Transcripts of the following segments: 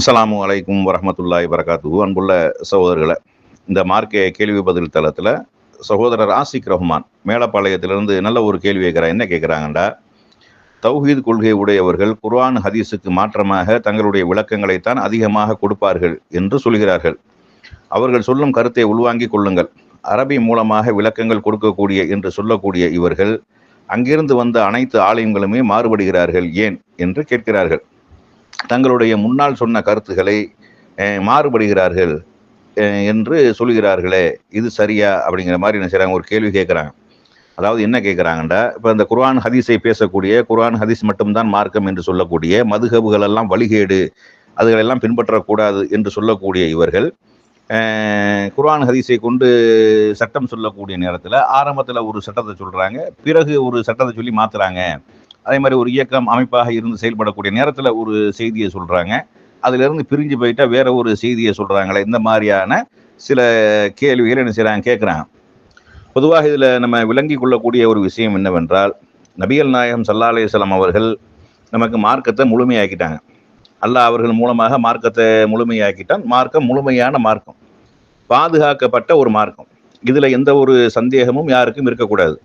அஸ்லாம் அலைக்கும் வரமத்துல்லாய் வரகாத்து அன்புள்ள சகோதரர்களை இந்த மார்க்கே கேள்வி பதில் தளத்தில் சகோதரர் ஆசிக் ரஹ்மான் மேலப்பாளையத்திலிருந்து நல்ல ஒரு கேள்வி கேட்குறாங்க என்ன கேட்குறாங்கண்டா? தௌஹீத் கொள்கை உடையவர்கள் குர்ஆன் ஹதீஸுக்கு மாற்றமாக தங்களுடைய விளக்கங்களைத்தான் அதிகமாக கொடுப்பார்கள் என்று சொல்கிறார்கள். அவர்கள் சொல்லும் கருத்தை உள்வாங்கிக் கொள்ளுங்கள். அரபி மூலமாக விளக்கங்கள் கொடுக்கக்கூடிய என்று சொல்லக்கூடிய இவர்கள் அங்கிருந்து வந்த அனைத்து ஆலயங்களுமே மாறுபடுகிறார்கள் ஏன் என்று கேட்கிறார்கள். தங்களுடைய முன்னால் சொன்ன கருத்துக்களை மாறுபடுகிறார்கள் என்று சொல்கிறார்களே இது சரியா? அப்படிங்கிற மாதிரி என்ன செய்கிறாங்க ஒரு கேள்வி கேட்குறாங்க அதாவது என்ன கேட்குறாங்கண்டா இப்போ இந்த குர்ஆன் ஹதீஸை பேசக்கூடிய குர்ஆன் ஹதீஸ் மட்டும்தான் மார்க்கம் என்று சொல்லக்கூடிய மதுகபுகள் எல்லாம் வழிகேடு அதுகளெல்லாம் பின்பற்றக்கூடாது என்று சொல்லக்கூடிய இவர்கள் குர்ஆன் ஹதீஸை கொண்டு சட்டம் சொல்லக்கூடிய நேரத்தில் ஆரம்பத்தில் ஒரு சட்டத்தை சொல்கிறாங்க பிறகு ஒரு சட்டத்தை சொல்லி மாற்றுறாங்க அதே மாதிரி ஒரு இயக்கம் அமைப்பாக இருந்து செயல்படக்கூடிய நேரத்தில் ஒரு செய்தியை சொல்கிறாங்க அதிலிருந்து பிரிஞ்சு போயிட்டா வேற ஒரு செய்தியை சொல்கிறாங்களே இந்த மாதிரியான சில கேள்விகள் என்ன செய்கிறாங்க கேட்குறாங்க பொதுவாக இதில் நம்ம விளங்கி கொள்ளக்கூடிய ஒரு விஷயம் என்னவென்றால் நபிகள் நாயகம் சல்லா அலையம் அவர்கள் நமக்கு மார்க்கத்தை முழுமையாக்கிட்டாங்க. அல்லாஹ் அவர்கள் மூலமாக மார்க்கத்தை முழுமையாக்கிட்டான். மார்க்கம் முழுமையான மார்க்கம். பாதுகாக்கப்பட்ட ஒரு மார்க்கம். இதில் எந்த ஒரு சந்தேகமும் யாருக்கும் இருக்கக்கூடாது.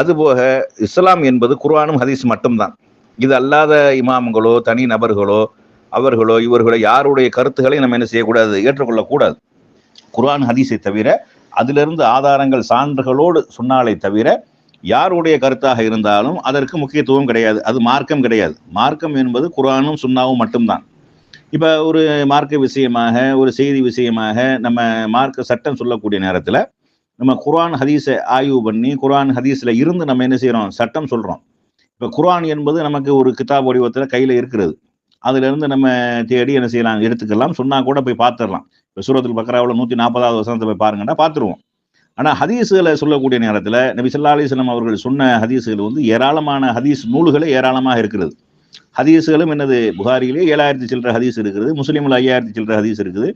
அதுபோக இஸ்லாம் என்பது குர்ஆனும் ஹதீஸ் மட்டும்தான். இது அல்லாத இமாம்களோ தனி நபர்களோ அவர்களோ இவர்களோ யாருடைய கருத்துக்களை நம்ம என்ன செய்யக்கூடாது? ஏற்றுக்கொள்ளக்கூடாது. குர்ஆன் ஹதீஸை தவிர அதிலிருந்து ஆதாரங்கள் சான்றுகளோடு சொன்னாலே தவிர யாருடைய கருத்தாக இருந்தாலும் அதற்கு முக்கியத்துவம் கிடையாது. அது மார்க்கம் கிடையாது. மார்க்கம் என்பது குர்ஆனும் சுன்னாவும் மட்டும்தான். இப்போ ஒரு மார்க்க விஷயமாக ஒரு செய்தி விஷயமாக நம்ம மார்க்க சட்டம் சொல்லக்கூடிய நேரத்தில் நம்ம குர்ஆன் ஹதீஸை ஆய்வு பண்ணி குர்ஆன் ஹதீஸில் இருந்து நம்ம என்ன செய்கிறோம் சட்டம் சொல்கிறோம் இப்போ குர்ஆன் என்பது நமக்கு ஒரு கிதாப் வடிவத்தில் கையில் இருக்கிறது. அதிலிருந்து நம்ம தேடி என்ன செய்யலாம்? எடுத்துக்கலாம். சொன்னால் கூட போய் பார்த்துடலாம் இப்போ சூரத்தில் பக்கராவில் நூற்றி நாற்பதாவது வசனத்தை போய் பாருங்கன்னா பார்த்துருவோம் ஆனால் ஹதீஸுகளை சொல்லக்கூடிய நேரத்தில் நபி சொல்லா அலைஹி அவர்கள் சொன்ன ஹதீஸுகள் வந்து ஏராளமான ஹதீஸ் நூல்களே ஏராளமாக இருக்கிறது. ஹதீஸுகளும் என்னது புகாரியிலே ஏழாயிரத்தி சில்லற ஹதீஸ் இருக்கிறது முஸ்லீமில் ஐயாயிரத்தி சில்லற ஹதீஸ் இருக்குது.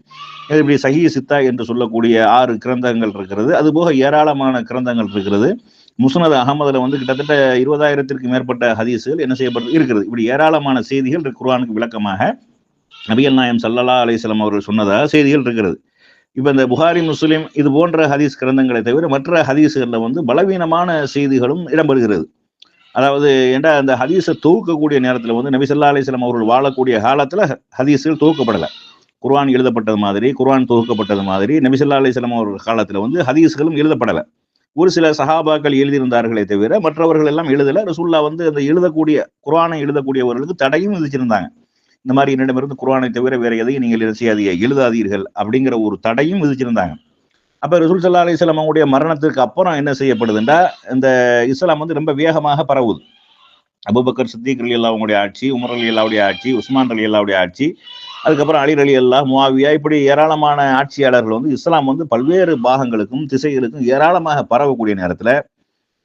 இது இப்படி சஹி சித்தா என்று சொல்லக்கூடிய ஆறு கிரந்தங்கள் இருக்கிறது. அதுபோக ஏராளமான கிரந்தங்கள் இருக்கிறது. முஸ்னத் அகமதுல வந்து கிட்டத்தட்ட இருபதாயிரத்திற்கு மேற்பட்ட ஹதீஸுகள் என்ன செய்யப்பட்டு இருக்கிறது இப்படி ஏராளமான செய்திகள் குர்ஆனுக்கு விளக்கமாக. நபிகள் நாயம் சல்லல்லா அலிஸ்லாம் அவர்கள் சொன்னதாக செய்திகள் இருக்கிறது. இப்போ இந்த புகாரி முஸ்லீம் இது போன்ற ஹதீஸ் கிரந்தங்களை தவிர மற்ற ஹதீஸுகளில் வந்து பலவீனமான செய்திகளும் இடம்பெறுகிறது. அதாவது ஏண்டா அந்த ஹதீஸை தொகுக்கக்கூடிய நேரத்தில் வந்து நபிசல்லா அலிஸ்லாம் அவர்கள் வாழக்கூடிய காலத்தில் ஹதீஸுகள் தொகுக்கப்படலை. குர்ஆன் எழுதப்பட்டது மாதிரி குர்ஆன் தொகுக்கப்பட்டது மாதிரி நபிசல்லா அலிஸ்லாம் அவர்கள் காலத்தில் வந்து ஹதீஸ்களும் எழுதப்படலை. ஒரு சில சஹாபாக்கள் எழுதியிருந்தார்களே தவிர மற்றவர்கள் எல்லாம் எழுதலை. ரசூல்லா வந்து அந்த எழுதக்கூடிய குர்ஆனை எழுதக்கூடியவர்களுக்கு தடையும் விதிச்சிருந்தாங்க. இந்த மாதிரி என்னிடமிருந்து குர்ஆனை தவிர வேற எதையும் நீங்கள் என்ன செய்யாதீங்க எழுதாதீர்கள் அப்படிங்கிற ஒரு தடையும் விதிச்சிருந்தாங்க. அப்ப ரசூல் சல்லா அலிஸ்லாம் அவங்களுடைய மரணத்துக்கு அப்புறம் என்ன செய்யப்படுதுண்டா? இந்த இஸ்லாம் வந்து ரொம்ப வேகமாக பரவுது. அபுபக்கர் சித்திக் அலி அல்லாவுடைய ஆட்சி உமர் அலி அல்லாவுடைய ஆட்சி உஸ்மான் அலி அல்லாவுடைய ஆட்சி அதுக்கப்புறம் அலி அலி அல்லா முவாவியா இப்படி ஏராளமான ஆட்சியாளர்கள் வந்து இஸ்லாம் வந்து பல்வேறு பாகங்களுக்கும் திசைகளுக்கும் ஏராளமாக பரவக்கூடிய நேரத்துல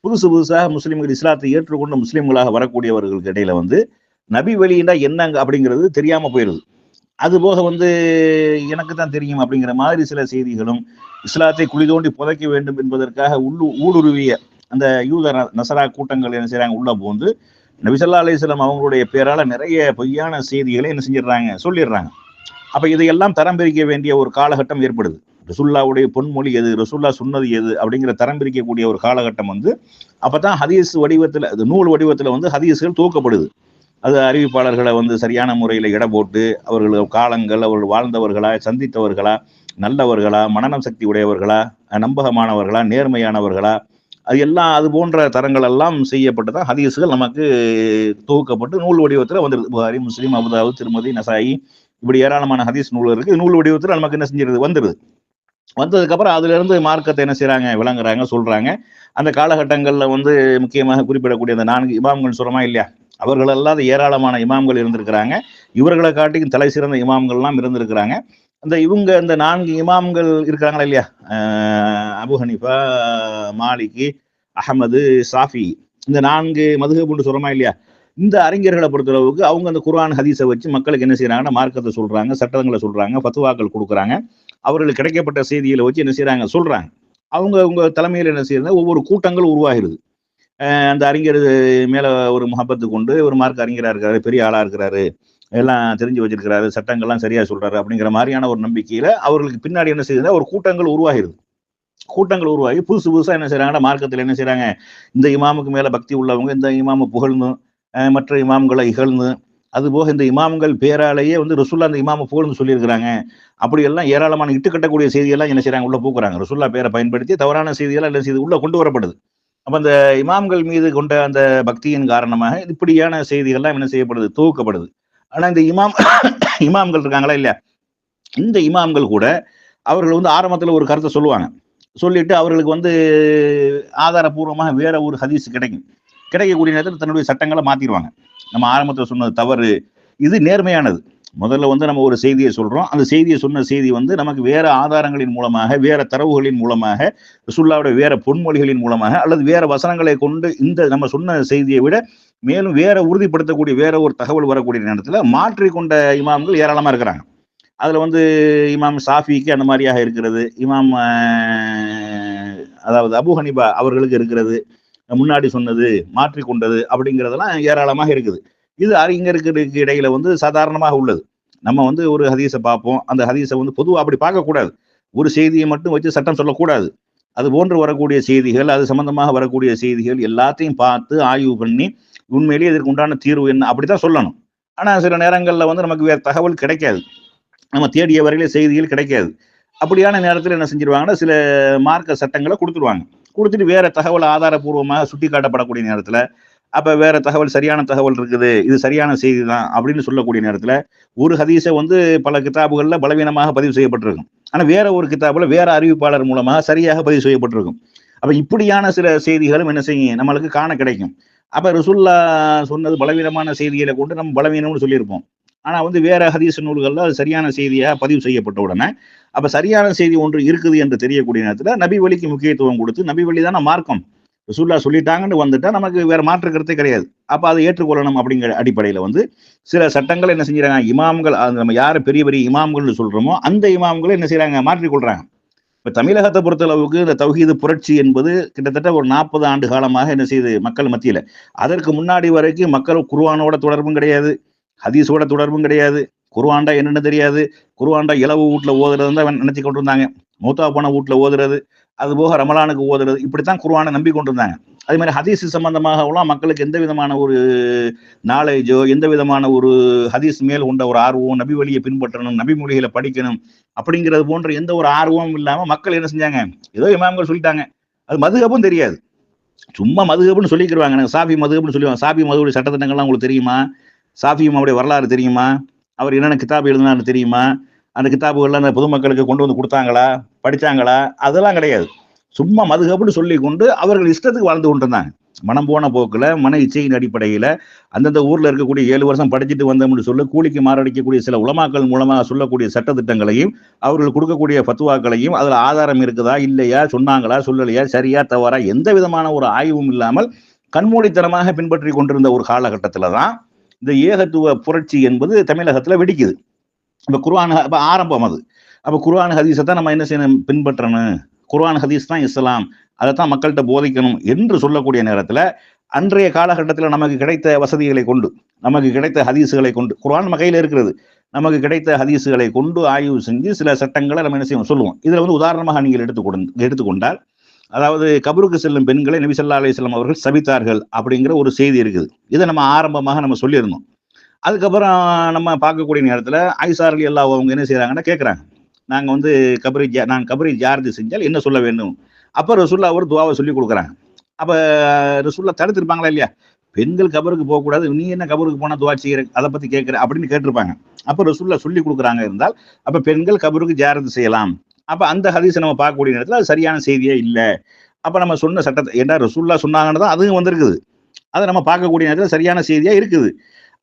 புதுசு புதுசாக முஸ்லீம்கள் இஸ்லாத்தை ஏற்றுக்கொண்டு முஸ்லீம்களாக வரக்கூடியவர்களுக்கு இடையில வந்து நபி வெளியினா என்னங்க அப்படிங்கிறது தெரியாம போயிருது. அது போக வந்து எனக்கு தான் தெரியும் அப்படிங்கிற மாதிரி சில செய்திகளும் இஸ்லாத்தை குழி தோண்டி புதைக்க வேண்டும் என்பதற்காக உள்ளு ஊடுருவிய அந்த யூத நசரா கூட்டங்கள் என்ன செய்றாங்க? உள்ள போந்து நபிசல்லா அலிஸ்லாம் அவங்களுடைய பேரால நிறைய பொய்யான செய்திகளை என்ன செஞ்சிடுறாங்க? சொல்லிடுறாங்க. அப்ப இதையெல்லாம் தரம் பிரிக்க வேண்டிய ஒரு காலகட்டம் ஏற்படுது. ரசுல்லாவுடைய பொன்மொழி எது? ரசுல்லா சொன்னது எது? அப்படிங்கிற தரம் பிரிக்கக்கூடிய ஒரு காலகட்டம் வந்து அப்பதான் ஹதீஸ் வடிவத்துல நூல் வடிவத்துல வந்து ஹதீஸ்கள் தூக்கப்படுது. அது அறிவிப்பாளர்களை வந்து சரியான முறையில் இட போட்டு அவர்கள் காலங்கள் அவர்கள் வாழ்ந்தவர்களா சந்தித்தவர்களா நல்லவர்களா மனநம் சக்தி உடையவர்களா நம்பகமானவர்களா நேர்மையானவர்களா அது எல்லாம் அது போன்ற தரங்கள் எல்லாம் செய்யப்பட்டு தான் ஹதீஸுகள் நமக்கு தொகுக்கப்பட்டு நூல் வடிவத்தில் வந்துடுது புகாரி முஸ்லீம் அபுதாவு திருமதி நசாயி இப்படி ஏராளமான ஹதீஸ் நூல் இருக்கு. நூல் வடிவத்தில் நமக்கு என்ன செஞ்சிருது? வந்துடுது வந்ததுக்கப்புறம் அதுலேருந்து மார்க்கத்தை என்ன செய்கிறாங்க விளங்குறாங்க சொல்கிறாங்க அந்த காலகட்டங்களில் வந்து முக்கியமாக குறிப்பிடக்கூடிய அந்த நான்கு இமாம்கள் சொல்கிறோமா இல்லையா? அவர்கள் அல்லாத ஏராளமான இமாம்கள் இருந்திருக்கிறாங்க. இவர்களை காட்டியும் தலை சிறந்த இமாம்கள்லாம் இருந்திருக்கிறாங்க. அந்த இவங்க இந்த நான்கு இமாம்கள் இருக்காங்களா இல்லையா? அபு ஹனிஃபா மாலிகி அஹமது சாஃபி. இந்த நான்கு மதுகபுண்டு சொல்கிறோமா இல்லையா? இந்த அறிஞர்களை பொறுத்தளவுக்கு அவங்க அந்த குரான் ஹதீஸை வச்சு மக்களுக்கு என்ன செய்கிறாங்கன்னா மார்க்கத்தை சொல்றாங்க சட்டங்களை சொல்றாங்க பத்துவாக்கள் கொடுக்குறாங்க. அவர்களுக்கு கிடைக்கப்பட்ட செய்திகளை வச்சு என்ன செய்றாங்க சொல்றாங்க. அவங்க உங்க தலைமையில் என்ன செய்யறது ஒவ்வொரு கூட்டங்கள் உருவாகிறது அந்த அறிஞர் மேலே ஒரு முகப்பத்து கொண்டு ஒரு மார்க் அறிஞராக இருக்கிறாரு பெரிய ஆளாக இருக்கிறாரு. எல்லாம் தெரிஞ்சு வச்சிருக்கிறாரு சட்டங்கள்லாம் சரியாக சொல்கிறாரு அப்படிங்கிற மாதிரியான ஒரு நம்பிக்கையில் அவர்களுக்கு பின்னாடி என்ன செய்யுதுன்னா ஒரு கூட்டங்கள் உருவாகிருது. கூட்டங்கள் உருவாகி புதுசு புதுசாக என்ன செய்கிறாங்கன்னா மார்க்கத்தில் என்ன செய்கிறாங்க இந்த இமாமுக்கு மேலே பக்தி உள்ளவங்க இந்த இமாம புகழ்ந்து மற்ற இமாம்களை இகழ்ந்து அதுபோக இந்த இமாம்கள் பேராலேயே வந்து ரசுல்லா அந்த இமாம புகழ்ந்து சொல்லியிருக்கிறாங்க. அப்படி எல்லாம் ஏராளமான இட்டுக்கட்டக்கூடிய செய்தியெல்லாம் என்ன செய்கிறாங்க உள்ளே பூக்குறாங்க. ரசுல்லா பேரை பயன்படுத்தி தவறான செய்தியெல்லாம் என்ன செய்து உள்ளே கொண்டு வரப்படுது. அப்ப அந்த இமாம்கள் மீது கொண்ட அந்த பக்தியின் காரணமாக இப்படியான செய்திகள்லாம் என்ன செய்யப்படுது? துவக்கப்படுது ஆனா இந்த இமாம் இமாம்கள் இருக்காங்களா? இல்லையா? இந்த இமாம்கள் கூட அவர்கள் வந்து ஆரம்பத்துல ஒரு கருத்தை சொல்லுவாங்க. சொல்லிட்டு அவர்களுக்கு வந்து ஆதாரபூர்வமாக வேற ஒரு ஹதீஸ் கிடைக்கும். கிடைக்கக்கூடிய நேரத்தில் தன்னுடைய சட்டங்களை மாத்திடுவாங்க. நம்ம ஆரம்பத்தில் சொன்னது தவறு. இது நேர்மையானது. முதல்ல வந்து நம்ம ஒரு செய்தியை சொல்றோம். அந்த செய்தியை சொன்ன செய்தி வந்து நமக்கு வேற ஆதாரங்களின் மூலமாக வேற தரவுகளின் மூலமாக ரசுல்லாவுடைய வேற பொன்மொழிகளின் மூலமாக அல்லது வேற வசனங்களை கொண்டு இந்த நம்ம சொன்ன செய்தியை விட மேலும் வேற உறுதிப்படுத்தக்கூடிய வேற ஒரு தகவல் வரக்கூடிய நேரத்தில் மாற்றிக்கொண்ட இமாம்கள் ஏராளமா இருக்கிறாங்க. அதுல வந்து இமாம் சாஃபிக்கு அந்த மாதிரியாக இருக்கிறது. இமாம் அதாவது அபு ஹனிபா அவர்களுக்கு இருக்கிறது. முன்னாடி சொன்னது மாற்றிக்கொண்டது அப்படிங்கிறதெல்லாம் ஏராளமாக இருக்குது. இது அறிஞருக்கு இடையில வந்து சாதாரணமாக உள்ளது. நம்ம வந்து ஒரு ஹதீஸை பார்ப்போம். அந்த ஹதீஸை வந்து பொதுவாக அப்படி பார்க்கக்கூடாது. ஒரு செய்தியை மட்டும் வச்சு சட்டம் சொல்லக்கூடாது. அது போன்று வரக்கூடிய செய்திகள் அது சம்பந்தமாக வரக்கூடிய செய்திகள் எல்லாத்தையும் பார்த்து ஆய்வு பண்ணி உண்மையிலேயே இதற்கு உண்டான தீர்வு என்ன அப்படி தான் சொல்லணும். ஆனால் சில நேரங்களில் வந்து நமக்கு வேறு தகவல் கிடைக்காது. நம்ம தேடிய வரையில செய்திகள் கிடைக்காது. அப்படியான நேரத்தில் என்ன செஞ்சிருவாங்கன்னா சில மார்க்க சட்டங்களை கொடுத்துருவாங்க. கொடுத்துட்டு வேற தகவல் ஆதாரபூர்வமாக சுட்டி காட்டப்படக்கூடிய நேரத்தில் அப்ப வேற தகவல் சரியான தகவல் இருக்குது இது சரியான செய்தி தான் அப்படின்னு சொல்லக்கூடிய நேரத்துல ஒரு ஹதீஸை வந்து பல கிதாபுகள்ல பலவீனமாக பதிவு செய்யப்பட்டிருக்கும். ஆனா வேற ஒரு கிதாபுல வேற அறிவிப்பாளர் மூலமாக சரியாக பதிவு செய்யப்பட்டிருக்கும். அப்ப இப்படியான சில செய்திகளும் என்ன செய்யும்? நம்மளுக்கு காண கிடைக்கும். அப்ப ரசுல்லா சொன்னது பலவீனமான செய்திகளை கொண்டு நம்ம பலவீனம்னு சொல்லியிருப்போம். ஆனா வந்து வேற ஹதீஸ் நூல்கள்ல அது சரியான செய்தியா பதிவு செய்யப்பட்ட உடனே அப்ப சரியான செய்தி ஒன்று இருக்குது என்று தெரியக்கூடிய நேரத்துல நபி வழிக்கு முக்கியத்துவம் கொடுத்து நபி வழி தானே மார்க்கம். ரசூல்லா சொல்லிட்டாங்கன்னு வந்துட்டா நமக்கு வேற மாற்று கருத்தே கிடையாது. அப்ப அதை ஏற்றுக்கொள்ளணும் அப்படிங்கிற அடிப்படையில வந்து சில சட்டங்கள் என்ன செஞ்சாங்க இமாம்கள் அது நம்ம யாரை பெரிய பெரிய இமாம்கள்னு சொல்றோமோ அந்த இமாம்களை என்ன செய்கிறாங்க மாற்றிக்கொள்றாங்க இப்ப தமிழகத்தை பொறுத்தளவுக்கு இந்த தௌஹீது புரட்சி என்பது கிட்டத்தட்ட ஒரு நாற்பது ஆண்டு காலமாக என்ன செய்யுது மக்கள் மத்தியில. அதற்கு முன்னாடி வரைக்கும் மக்கள் குருவானோட தொடர்பும் கிடையாது ஹதீஸோட தொடர்பும் கிடையாது. குருவாண்டா என்னன்னு தெரியாது. குருவாண்டா இலவு வீட்டுல ஓதுறதுன்னு தான் நினைச்சு கொண்டிருந்தாங்க. மூத்தா போன வீட்டுல ஓதுறது அது போக ரமலானுக்கு ஓதுறது இப்படித்தான் குருவானை நம்பி கொண்டிருந்தாங்க அதே மாதிரி ஹதீஸ் சம்பந்தமாகலாம் மக்களுக்கு எந்த விதமான ஒரு நாலேஜோ எந்த விதமான ஒரு ஹதீஸ் மேல் கொண்ட ஒரு ஆர்வம் நபி வழியை பின்பற்றணும் நபி மொழிகளை படிக்கணும் அப்படிங்கிறது போன்ற எந்த ஒரு ஆர்வமும் இல்லாமல் மக்கள் என்ன செஞ்சாங்க? ஏதோ இமாம்கள் சொல்லிட்டாங்க. அது மதுகப்பும் தெரியாது. சும்மா மதுகப்புன்னு சொல்லிக்கிருவாங்க. எனக்கு சாஃபி மதுகப்புன்னு சொல்லுவாங்க சாஃபி மதுவுடைய சட்டத்திட்டங்கள்லாம் உங்களுக்கு தெரியுமா? சாஃபியும் அவருடைய வரலாறு தெரியுமா? அவர் என்னென்ன கிதாப் எழுதினாரு தெரியுமா? அந்த கிதாபுகள்லாம் அந்த பொதுமக்களுக்கு கொண்டு வந்து கொடுத்தாங்களா? படித்தாங்களா அதெல்லாம் கிடையாது. சும்மா மதுகப்புன்னு சொல்லி கொண்டு அவர்கள் இஷ்டத்துக்கு வாழ்ந்து கொண்டு இருந்தாங்க மனம் போன போக்கில் மன இச்சையின் அடிப்படையில் அந்தந்த ஊரில் இருக்கக்கூடிய ஏழு வருஷம் படிச்சுட்டு வந்தோம்னு சொல்ல கூலிக்கு மாரடிக்கக்கூடிய சில உலமாக்கள் மூலமாக சொல்லக்கூடிய சட்டத்திட்டங்களையும் அவர்கள் கொடுக்கக்கூடிய ஃபத்துவாக்களையும் அதில் ஆதாரம் இருக்குதா இல்லையா சொன்னாங்களா சொல்லலையா சரியா தவறா எந்த விதமான ஒரு ஆய்வும் இல்லாமல் கண்மூடித்தனமாக பின்பற்றி கொண்டிருந்த ஒரு காலகட்டத்தில் தான் இந்த ஏகத்துவ புரட்சி என்பது தமிழகத்தில் வெடிக்குது. இப்போ குர்ஆன் இப்போ ஆரம்பம் அது. அப்போ குர்ஆன் ஹதீஸை தான் நம்ம என்ன செய்யணும்? பின்பற்றணும். குர்ஆன் ஹதீஸ் தான் இஸ்லாம். தான் மக்கள்கிட்ட போதிக்கணும் என்று சொல்லக்கூடிய நேரத்தில் அன்றைய காலகட்டத்தில் நமக்கு கிடைத்த வசதிகளை கொண்டு நமக்கு கிடைத்த ஹதீஸுகளை கொண்டு குர்வான் நம்ம இருக்கிறது. நமக்கு கிடைத்த ஹதீஸுகளை கொண்டு ஆய்வு செஞ்சு சில சட்டங்களை நம்ம என்ன செய்வோம் சொல்லுவோம். இதில் வந்து உதாரணமாக நீங்கள் எடுத்துக்கொண்டு எடுத்துக்கொண்டால் அதாவது கபருக்கு செல்லும் பெண்களை நபி ஸல்லல்லாஹு அவர்கள் சபித்தார்கள் அப்படிங்கிற ஒரு செய்தி இருக்குது. இதை நம்ம ஆரம்பமாக நம்ம சொல்லியிருந்தோம். அதுக்கப்புறம் நம்ம பார்க்கக்கூடிய நேரத்தில் ஐசார் எல்லா அவங்க என்ன செய்கிறாங்கன்னா கேட்குறாங்க நாங்கள் வந்து கபரி ஜா நான் கபரி ஜாரதி செஞ்சால் என்ன சொல்ல வேண்டும்? அப்போ ரசுல்லா ஒரு துவாவை சொல்லி கொடுக்குறாங்க. அப்போ ரசுல்லா தடுத்துருப்பாங்களா இல்லையா? பெண்கள் கபருக்கு போகக்கூடாது நீ என்ன கபருக்கு போனால் துவா செய்கிற அதை பற்றி கேட்குற அப்படின்னு கேட்டிருப்பாங்க. அப்போ ரசுல்லா சொல்லி கொடுக்குறாங்க இருந்தால் அப்போ பெண்கள் கபருக்கு ஜாரதி செய்யலாம். அப்போ அந்த ஹதீஸை நம்ம பார்க்கக்கூடிய நேரத்தில் அது சரியான செய்தியே இல்லை. அப்போ நம்ம சொன்ன சட்டத்தை ஏன்னா ரசுல்லா சொன்னாங்கன்னு தான் அதுவும் வந்திருக்குது. அதை நம்ம பார்க்கக்கூடிய நேரத்தில் சரியான செய்தியாக இருக்குது.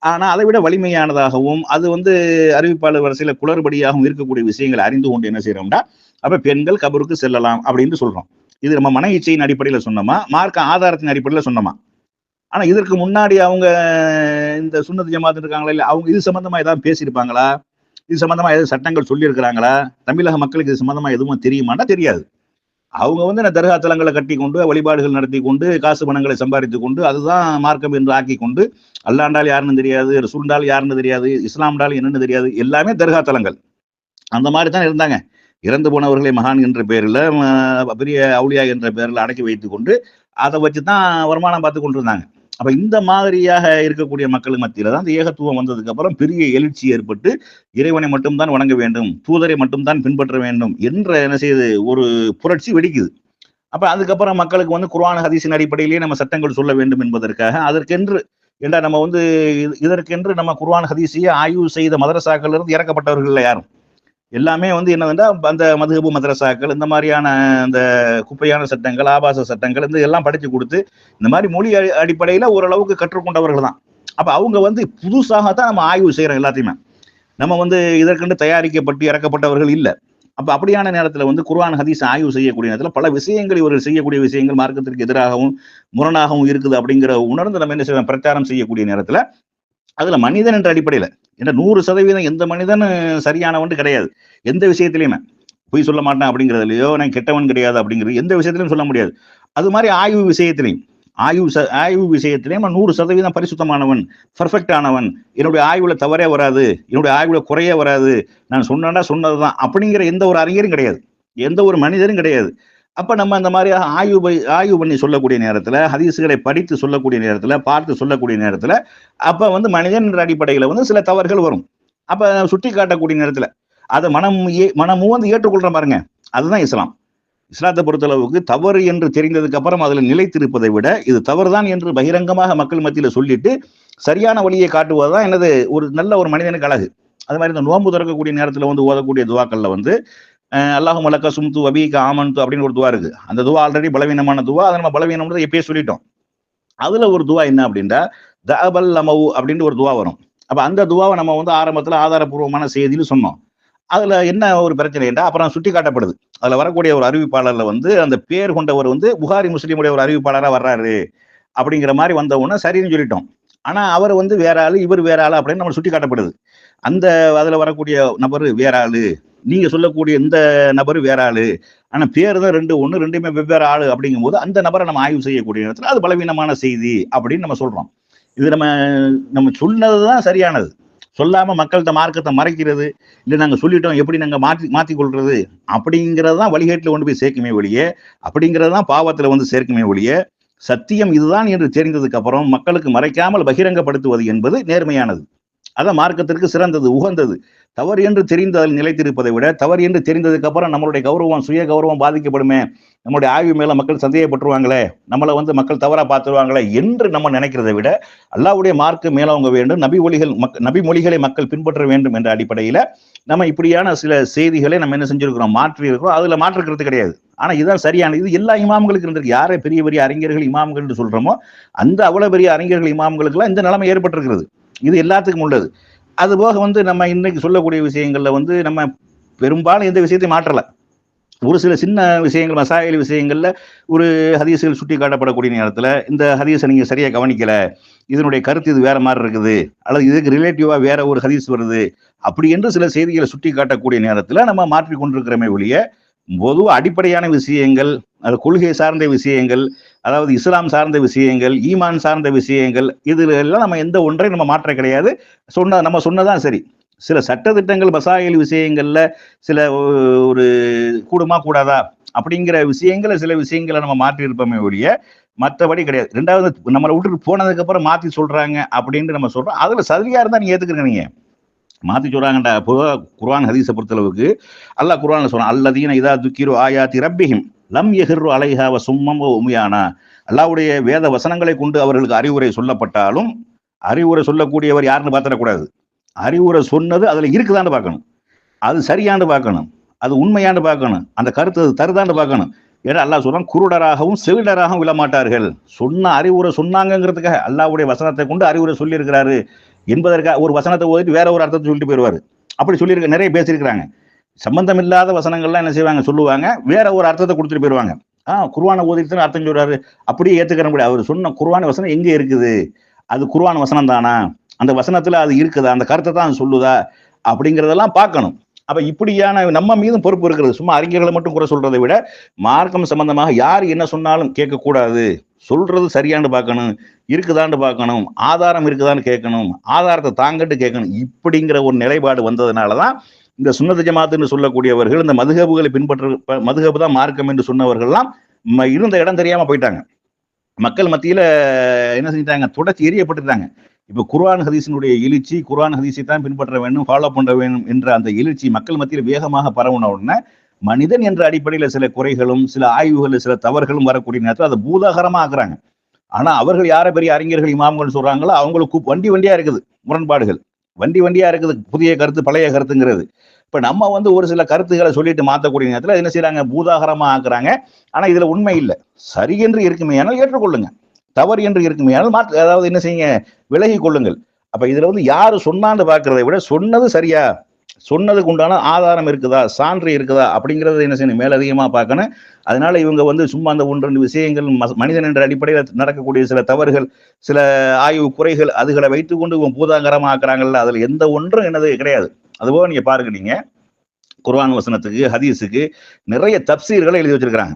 ஆனா அதை விட வலிமையானதாகவும் அது வந்து அறிவிப்பாளர் வரிசையில குளறுபடியாகவும் இருக்கக்கூடிய விஷயங்களை அறிந்து கொண்டு என்ன செய்யறோம்னா அப்ப பெண்கள் கபருக்கு செல்லலாம் அப்படின்னு சொல்றோம். இது நம்ம மன இச்சையின் அடிப்படையில சொன்னோமா? மார்க்க ஆதாரத்தின் அடிப்படையில சொன்னோமா? ஆனா இதற்கு முன்னாடி அவங்க இந்த சுண்ணத்து ஜமாத் இருக்காங்களா இல்ல அவங்க இது சம்பந்தமா ஏதாவது பேசியிருப்பாங்களா? இது சம்பந்தமா ஏதாவது சட்டங்கள் சொல்லியிருக்கிறாங்களா? தமிழக மக்களுக்கு இது சம்பந்தமா எதுவும் தெரியுமான்னா தெரியாது. அவங்க வந்து இந்த தர்கா தலங்களை கட்டி கொண்டு வழிபாடுகள் நடத்தி கொண்டு காசு பணங்களை சம்பாதித்து கொண்டு அதுதான் மார்க்கம் என்று ஆக்கி கொண்டு அல்லாண்டால் யாருன்னு தெரியாது ரசூண்டால் யாருன்னு தெரியாது இஸ்லாம்டால் என்னன்னு தெரியாது எல்லாமே தர்கா தலங்கள். அந்த மாதிரி தான் இருந்தாங்க. இறந்து போனவர்களை மகான் என்ற பேரில் பெரிய அவுளியா என்ற பேரில் அடக்கி வைத்து கொண்டு அதை வச்சு தான் வருமானம் பார்த்து கொண்டிருந்தாங்க அப்ப இந்த மாதிரியாக இருக்கக்கூடிய மக்கள் மத்தியில தான் இந்த ஏகத்துவம் வந்ததுக்கு அப்புறம் பெரிய எழுச்சி ஏற்பட்டு இறைவனை மட்டும்தான் வணங்க வேண்டும் தூதரை மட்டும்தான் பின்பற்ற வேண்டும் என்ற என்ன செய்யுது ஒரு புரட்சி வெடிக்குது. அப்ப அதுக்கப்புறம் மக்களுக்கு வந்து குர்ஆன் ஹதீஸின் அடிப்படையிலேயே நம்ம சட்டங்கள் சொல்ல வேண்டும் என்பதற்காக அதற்கென்று ஏண்டா நம்ம வந்து இது- இதற்கென்று நம்ம குர்வான் ஹதீஸையே ஆய்வு செய்த மதரசாக்கள் இருந்து இறக்கப்பட்டவர்கள் யாரும்? எல்லாமே வந்து என்னதுன்னா அந்த மதுகபு மதரசாக்கள் இந்த மாதிரியான அந்த குப்பையான சட்டங்கள் ஆபாச சட்டங்கள் இந்த எல்லாம் படிச்சு கொடுத்து இந்த மாதிரி மொழி அடி- ஓரளவுக்கு கற்றுக்கொண்டவர்கள் தான். அப்போ அவங்க வந்து புதுசாக தான் நம்ம ஆய்வு செய்கிறோம் எல்லாத்தையுமே. நம்ம வந்து இதற்கென்று தயாரிக்கப்பட்டு இறக்கப்பட்டவர்கள் இல்லை. அப்போ அப்படியான நேரத்தில் வந்து குர்ஆன் ஹதீஸ் ஆய்வு செய்யக்கூடிய நேரத்தில் பல விஷயங்கள் இவர்கள் செய்யக்கூடிய விஷயங்கள் மார்க்கத்திற்கு எதிராகவும் முரணாகவும் இருக்குது அப்படிங்கிற உணர்ந்து நம்ம என்ன செய்வோம் பிரச்சாரம் செய்யக்கூடிய நேரத்தில் அதுல மனிதன் என்ற அடிப்படையில. ஏன்னா நூறு சதவீதம் எந்த மனிதன் சரியானவன் கிடையாது. எந்த விஷயத்திலையுமே. பொய் சொல்ல மாட்டேன் அப்படிங்கிறதுலையோ நான் கெட்டவன் கிடையாது அப்படிங்கிறது எந்த விஷயத்திலையும் சொல்ல முடியாது. அது மாதிரி ஆய்வு விஷயத்திலையும் ஆய்வு ச- ஆய்வு விஷயத்திலையும் நான் நூறு சதவீதம் பரிசுத்தமானவன் பர்ஃபெக்ட் ஆனவன். என்னுடைய ஆய்வுல தவறே வராது என்னுடைய ஆய்வுல குறையே வராது. நான் சொன்னேன்னா சொன்னதுதான். அப்படிங்கிற எந்த ஒரு அறிஞரும் கிடையாது. எந்த ஒரு மனிதரும் கிடையாது. அப்ப நம்ம அந்த மாதிரி ஆய்வு பை- ஆய்வு பண்ணி சொல்லக்கூடிய நேரத்துல ஹதீஸுகளை படித்து சொல்லக்கூடிய நேரத்துல பார்த்து சொல்லக்கூடிய நேரத்துல அப்ப வந்து மனிதன் அடிப்படையில வந்து சில தவறுகள் வரும். அப்ப சுட்டி காட்டக்கூடிய நேரத்துல அதை மனம் ஏ- மனமும் வந்து ஏற்றுக்கொள்ற பாருங்க. அதுதான் இஸ்லாம். இஸ்லாத்தை பொறுத்தளவுக்கு தவறு என்று தெரிந்ததுக்கு அப்புறம் அதில் நிலைத்திருப்பதை விட இது தவறுதான் என்று பகிரங்கமாக மக்கள் மத்தியில் சொல்லிட்டு சரியான வழியை காட்டுவதுதான் எனது ஒரு நல்ல ஒரு மனிதனுக்கு அழகு. அது மாதிரி இந்த நோன்பு திறக்கக்கூடிய நேரத்தில் வந்து ஓதக்கூடிய துவாக்களில் வந்து அஹ் அல்லாஹு மலக்க சும்து வபீக ஆமன்து அப்படின்னு ஒரு துவா இருக்கு. அந்த துவா ஆல்ரெடி பலவீனமான துவா அதை நம்ம பலவீனம் எப்பயே சொல்லிட்டோம். அதுல ஒரு துவா என்ன அப்படின்னா தபல் லமவு அப்படின்னு ஒரு துவா வரும். அப்ப அந்த துவாவை நம்ம வந்து ஆரம்பத்துல ஆதாரபூர்வமான செய்தின்னு சொன்னோம். அதுல என்ன ஒரு பிரச்சனைன்றா அப்புறம் சுட்டி காட்டப்படுது அதுல வரக்கூடிய ஒரு அறிவிப்பாளர்ல வந்து அந்த பேர் கொண்டவர் வந்து புகாரி முஸ்லீமுடைய ஒரு அறிவிப்பாளராக வர்றாரு அப்படிங்கிற மாதிரி வந்த உடனே சரின்னு சொல்லிட்டோம். ஆனா அவர் வந்து வேற ஆளு இவர் வேற ஆளு அப்படின்னு நம்ம சுட்டி காட்டப்படுது அந்த அதுல வரக்கூடிய நபர் வேற ஆளு. நீங்க சொல்லக்கூடிய இந்த நபர் வேற ஆளு. ஆனா பேர் தான் ரெண்டு ஒண்ணு ரெண்டுமே வெவ்வேறு ஆளு அப்படிங்கும்போது அந்த நபரை நம்ம ஆய்வு செய்யக்கூடிய நேரத்தில் அது பலவீனமான செய்தி அப்படின்னு நம்ம சொல்றோம். இது நம்ம நம்ம சொன்னதுதான் சரியானது. சொல்லாம மக்கள்கிட்ட மார்க்கத்தை மறைக்கிறது இல்லை நாங்கள் சொல்லிட்டோம் எப்படி நாங்கள் மாற்றி மாற்றி கொள்றது அப்படிங்கிறது தான் வழிகேட்டில் கொண்டு போய் சேர்க்குமே ஒழிய அப்படிங்கிறது தான் பாவத்தில் வந்து சேர்க்குமே ஒழிய சத்தியம் இதுதான் என்று தெரிந்ததுக்கு அப்புறம் மக்களுக்கு மறைக்காமல் பகிரங்கப்படுத்துவது என்பது நேர்மையானது. அதான் மார்க்கத்திற்கு சிறந்தது உகந்தது. தவறு என்று தெரிந்து அதில் நிலைத்திருப்பதை விட தவறு என்று தெரிந்ததுக்கு அப்புறம் நம்மளுடைய கௌரவம் சுய கௌரவம் பாதிக்கப்படுமே. நம்மளுடைய ஆய்வு மேல மக்கள் சந்தேகப்பட்டுருவாங்களே நம்மளை வந்து மக்கள் தவறா பார்த்துருவாங்களே என்று நம்ம நினைக்கிறதை விட அல்லாவுடைய மார்க்கு மேலவங்க வேண்டும் நபி மொழிகள் மக் நபி மொழிகளை மக்கள் பின்பற்ற வேண்டும் என்ற அடிப்படையில நம்ம இப்படியான சில செய்திகளை நம்ம என்ன செஞ்சிருக்கிறோம் மாற்றி இருக்கிறோம் அதுல மாற்றுக்கிறது கிடையாது. ஆனா இதுதான் சரியான இது எல்லா இமாம்களுக்கு இருந்திருக்கு. யாரை பெரிய பெரிய அறிஞர்கள் இமாம்கள் என்று சொல்றோமோ அந்த அவ்வளவு பெரிய அறிஞர்கள் இமாம்களுக்கெல்லாம் இந்த நிலைமை ஏற்பட்டிருக்கிறது. இது எல்லாத்துக்கும் உள்ளது. அது போக வந்து நம்ம இன்னைக்கு சொல்லக்கூடிய விஷயங்களில் வந்து நம்ம பெரும்பாலும் எந்த விஷயத்தையும் மாற்றலை. ஒரு சில சின்ன விஷயங்கள் மசாயல் விஷயங்களில் ஒரு ஹதீசுகள் சுட்டி காட்டப்படக்கூடிய நேரத்தில் இந்த ஹதீஸை நீங்கள் சரியாக கவனிக்கலை இதனுடைய கருத்து இது வேற மாதிரி இருக்குது அல்லது இதுக்கு ரிலேட்டிவாக வேற ஒரு ஹதீஸ் வருது அப்படி என்று சில செய்திகளை சுட்டி காட்டக்கூடிய நேரத்தில் நம்ம மாற்றி கொண்டிருக்கிறோமே ஒழிய பொதுவாக அடிப்படையான விஷயங்கள் அது கொள்கை சார்ந்த விஷயங்கள் அதாவது இஸ்லாம் சார்ந்த விஷயங்கள் ஈமான் சார்ந்த விஷயங்கள் இதுல எல்லாம் நம்ம எந்த ஒன்றையும் நம்ம மாற்ற கிடையாது. சொன்ன நம்ம சொன்னதான் சரி. சில சட்டத்திட்டங்கள் மசாயல் விஷயங்கள்ல சில ஒரு கூடுமா கூடாதா? அப்படிங்கிற விஷயங்களை சில விஷயங்களை நம்ம மாற்றி இருப்போமே ஒழிய மற்றபடி கிடையாது. ரெண்டாவது நம்மளை விட்டுட்டு போனதுக்கு அப்புறம் மாத்தி சொல்றாங்க அப்படின்னு நம்ம சொல்றோம். அதுல சதியா இருந்தா நீங்க. ஏத்துக்கிறீங்க நீங்க மாத்தி சொல்றாங்கடா இப்போ குர்ஆன் ஹதீஸை பொறுத்தளவுக்கு அல்லாஹ் குர்ஆன்ல சொன்னான் அல்லதீன இதா துக்கிரு ஆயாத்தி ரப்பிஹிம் லம் யஹிரு அலைஹாவ சும்மம் வ உமியானா. அல்லாஹ்வுடைய வேத வசனங்களை கொண்டு அவர்களுக்கு அறிவுரை சொல்லப்பட்டாலும் அறிவுரை சொல்லக்கூடியவர் யாருன்னு பார்த்துடக்கூடாது. அறிவுரை சொன்னது அதில் இருக்குதான்னு பார்க்கணும். அது சரியான்னு பார்க்கணும். அது உண்மையான்னு பார்க்கணும். அந்த கருத்து அது தருதான்னு பார்க்கணும். ஏன்னா அல்லாஹ் சொல்கிறான் குருடராகவும் செவிடராகவும் விழமாட்டார்கள். சொன்ன அறிவுரை சொன்னாங்கங்கிறதுக்காக அல்லாவுடைய வசனத்தை கொண்டு அறிவுரை சொல்லியிருக்கிறாரு. என்பதற்காக ஒரு வசனத்தை ஓதிட்டு வேற ஒரு அர்த்தத்தை சொல்லிட்டு போயிடுவாரு. அப்படி சொல்லியிருக்க நிறைய பேசியிருக்கிறாங்க. சம்பந்தம் இல்லாத வசனங்கள்லாம் என்ன செய்வாங்க? சொல்லுவாங்க. வேற ஒரு அர்த்தத்தை கொடுத்துட்டு போயிடுவாங்க. ஆ குர்வான ஓதிட்டு அர்த்தம் சொல்றாரு. அப்படியே ஏத்துக்கிற முடியாது. அவர் சொன்ன குர்வான வசனம் எங்க இருக்குது? அது குர்வான வசனம் தானா அந்த வசனத்துல அது இருக்குதா? அந்த கருத்தை தான் அது சொல்லுதா? அப்படிங்கிறதெல்லாம் பார்க்கணும். அப்ப இப்படியான நம்ம மீதும் பொறுப்பு இருக்கிறது. சும்மா அறிஞர்களை மட்டும் குறை சொல்றதை விட மார்க்கம் சம்பந்தமாக யார் என்ன சொன்னாலும் கேட்கக்கூடாது. சொல்றது சரியான்னு பார்க்கணும் இருக்குதான்னு பார்க்கணும் ஆதாரம் இருக்குதான்னு கேட்கணும் ஆதாரத்தை தாங்கட்டு கேட்கணும். இப்படிங்கிற ஒரு நிலைப்பாடு வந்ததுனால தான் இந்த சுன்னத ஜமாத்துன்னு சொல்லக்கூடியவர்கள் இந்த மதுகபுகளை பின்பற்ற மதுகபு தான் மார்க்கம் என்று சொன்னவர்கள்லாம் ம- இருந்த இடம் தெரியாம போயிட்டாங்க. மக்கள் மத்தியில என்ன செஞ்சிட்டாங்க? தொடர்ச்சி எரியப்பட்டுட்டாங்க. இப்போ குர்ஆன் ஹதீஸினுடைய எழுச்சி குர்ஆன் ஹதீஸை தான் பின்பற்ற வேண்டும் ஃபாலோ பண்ண வேண்டும் என்ற அந்த எழுச்சி மக்கள் மத்தியில் வேகமாக பரவுன உடனே மனிதன் என்ற அடிப்படையில் சில குறைகளும் சில ஆய்வுகள் சில தவறுகளும் வரக்கூடிய நேரத்தில் அதை பூதாகரமாக ஆக்குறாங்க. ஆனால் அவர்கள் யார பெரிய அறிஞர்கள் இமாம்கள் சொல்கிறாங்களோ அவங்களுக்கு வண்டி வண்டியாக இருக்குது முரண்பாடுகள். வண்டி வண்டியாக இருக்குது புதிய கருத்து பழைய கருத்துங்கிறது. இப்போ நம்ம வந்து ஒரு சில கருத்துக்களை சொல்லிட்டு மாற்றக்கூடிய நேரத்தில் என்ன செய்கிறாங்க பூதாகரமாக ஆக்குறாங்க. ஆனால் இதில் உண்மை இல்லை. சரி என்று இருக்குமே ஆனால் ஏற்றுக்கொள்ளுங்க. தவறு என்று இருக்குமே. ஆனால் மாற்று அதாவது என்ன செய்யுங்க? விலகி கொள்ளுங்கள். அப்ப இதுல வந்து யாரு சொன்னான்னு பாக்குறதை விட சொன்னது சரியா? சொன்னதுக்கு உண்டான ஆதாரம் இருக்குதா? சான்று இருக்குதா? அப்படிங்கறத என்ன செய்யணும்? மேலதிகமா பார்க்கணும். அதனால இவங்க வந்து சும்மா அந்த ஒன்று ரெண்டு விஷயங்கள் மனிதன் என்ற அடிப்படையில் நடக்கக்கூடிய சில தவறுகள் சில ஆய்வு குறைகள் அதுகளை வைத்துக்கொண்டு இவங்க பூதாகரமா ஆக்குறாங்கல்ல அதுல எந்த ஒன்றும் என்னது கிடையாது. அதுபோக நீங்க பாருங்க நீங்க குர்வான் வசனத்துக்கு ஹதீஸுக்கு நிறைய தப்சீர்களை எழுதி வச்சிருக்கிறாங்க.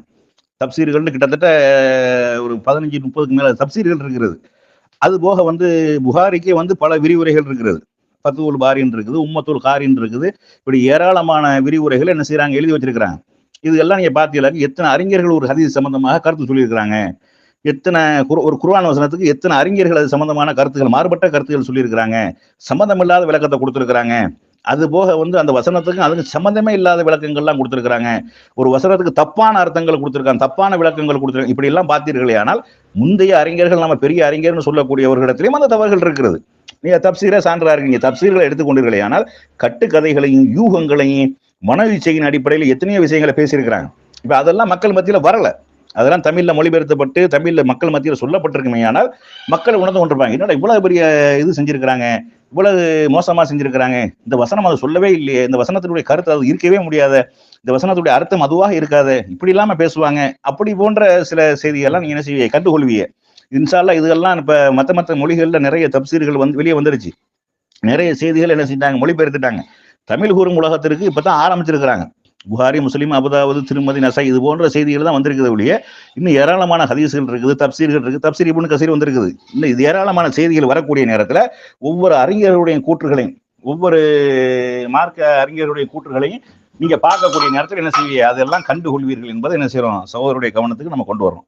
தப்சீர்கள்னு கிட்டத்தட்ட ஒரு பதினஞ்சு முப்பதுக்கு மேல தப்சீர்கள் இருக்கிறது. அது போக வந்து புகாரிக்கே வந்து பல விரிவுரைகள் இருக்கிறது. பத்துல் பாரின் இருக்குது உம்மத்தூல் காரின் இருக்குது. இப்படி ஏராளமான விரிவுரைகள் என்ன செய்யறாங்க எழுதி வச்சிருக்கிறாங்க. இது எல்லாம் நீங்க பார்த்தீங்கன்னா எத்தனை அறிஞர்கள் ஒரு ஹதீஸ் சம்பந்தமாக கருத்து சொல்லியிருக்கிறாங்க. எத்தனை குரு ஒரு குர்ஆன் வசனத்துக்கு எத்தனை அறிஞர்கள் அது சம்பந்தமான கருத்துக்கள் மாறுபட்ட கருத்துக்கள் சொல்லியிருக்கிறாங்க. சம்பந்தமில்லாத விளக்கத்தை கொடுத்துருக்குறாங்க. அது போக வந்து அந்த வசனத்துக்கும் அதுக்கு சம்மந்தமே இல்லாத விளக்கங்கள்லாம் கொடுத்துருக்குறாங்க. ஒரு வசனத்துக்கு தப்பான அர்த்தங்கள் கொடுத்துருக்காங்க தப்பான விளக்கங்கள் கொடுத்துருக்காங்க. இப்படி எல்லாம் பார்த்தீர்களே ஆனால் முந்தைய அறிஞர்கள் நம்ம பெரிய அறிஞர்னு சொல்லக்கூடியவர்களிடத்திலும் அந்த தவறுகள் இருக்கிறது. நீங்க தப்சீரை சான்றா இருக்கீங்க தப்சீர்களை எடுத்துக்கொண்டீர்களே ஆனால் கட்டுக்கதைகளையும் யூகங்களையும் மனவீச்சையின் அடிப்படையில் எத்தனையோ விஷயங்களை பேசியிருக்கிறாங்க. இப்போ அதெல்லாம் மக்கள் மத்தியில் வரலை. அதெல்லாம் தமிழில் மொழிபெயர்த்தப்பட்டு தமிழில் மக்கள் மத்தியில் சொல்லப்பட்டிருக்குமே ஆனால் மக்கள் உணர்ந்து கொண்டிருப்பாங்க. என்னடா இவ்வளவு பெரிய இது செஞ்சுருக்கிறாங்க? இவ்வளவு மோசமா செஞ்சிருக்கிறாங்க. இந்த வசனம் அதை சொல்லவே இல்லையே. இந்த வசனத்தினுடைய கருத்து அது இருக்கவே முடியாத. இந்த வசனத்துடைய அர்த்தம் அதுவாக இருக்காது. இப்படி இல்லாம பேசுவாங்க. அப்படி போன்ற சில செய்திகள்லாம் நீங்க என்ன செய்வீங்க? கண்டுகொள்வீங்க. இன்ஷால்லா இதெல்லாம் இப்ப மத்த மத்த மொழிகள்ல நிறைய தப்சீர்கள் வந்து வெளியே வந்துருச்சு. நிறைய செய்திகள் என்ன செஞ்சாங்க மொழிபெயர்த்துட்டாங்க. தமிழ் கூறும் உலகத்திற்கு இப்பதான் ஆரம்பிச்சிருக்கிறாங்க. புகாரி முஸ்லீம் அபுதாவது திருமதி நசை இது போன்ற செய்திகள் தான் வந்திருக்குது ஒழிய இன்னும் ஏராளமான ஹதீஸ்கள் இருக்குது தப்சீர்கள் இருக்குது தப்சீர் இப்னு கசீர் வந்திருக்குது. இன்னும் இது ஏராளமான செய்திகள் வரக்கூடிய நேரத்தில் ஒவ்வொரு அறிஞர்களுடைய கூற்றுகளையும் ஒவ்வொரு மார்க்க அறிஞருடைய கூற்றுகளையும் நீங்கள் பார்க்கக்கூடிய நேரத்தில் என்ன செய்வீங்க? அதெல்லாம் கண்டுகொள்வீர்கள் என்பதை என்ன செய்கிறோம் சகோதரருடைய கவனத்துக்கு நம்ம கொண்டு வரோம்